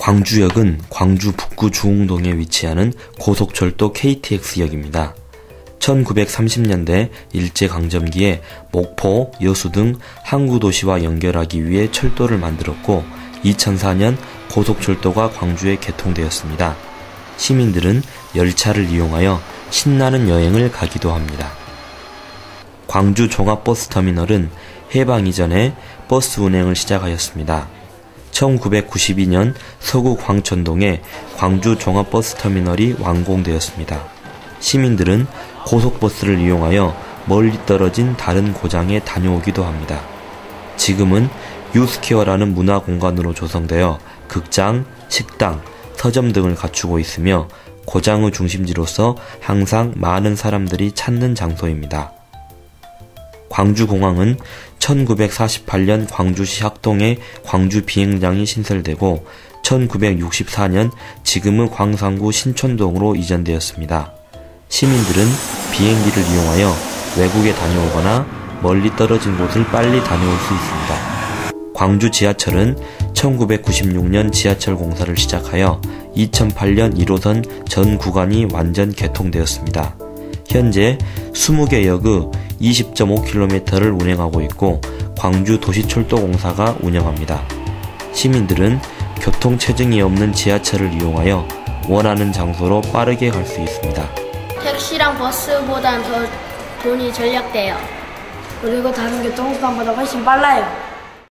광주역은 광주 북구 주흥동에 위치하는 고속철도 KTX역입니다. 1930년대 일제강점기에 목포, 여수 등 항구 도시와 연결하기 위해 철도를 만들었고 2004년 고속철도가 광주에 개통되었습니다. 시민들은 열차를 이용하여 신나는 여행을 가기도 합니다. 광주 종합버스터미널은 해방 이전에 버스 운행을 시작하였습니다. 1992년 서구 광천동에 광주 종합버스터미널이 완공되었습니다. 시민들은 고속버스를 이용하여 멀리 떨어진 다른 고장에 다녀오기도 합니다. 지금은 유스케어라는 문화 공간으로 조성되어 극장, 식당, 서점 등을 갖추고 있으며 고장의 중심지로서 항상 많은 사람들이 찾는 장소입니다. 광주공항은 1948년 광주시 학동에 광주 비행장이 신설되고 1964년 지금의 광산구 신촌동으로 이전되었습니다. 시민들은 비행기를 이용하여 외국에 다녀오거나 멀리 떨어진 곳을 빨리 다녀올 수 있습니다. 광주 지하철은 1996년 지하철 공사를 시작하여 2008년 1호선 전 구간이 완전 개통되었습니다. 현재 20개 역의 20.5km를 운행하고 있고 광주 도시철도공사가 운영합니다. 시민들은 교통 체증이 없는 지하철을 이용하여 원하는 장소로 빠르게 갈 수 있습니다. 택시랑 버스보단 더 돈이 절약돼요. 그리고 다른 교통수단보다 훨씬 빨라요.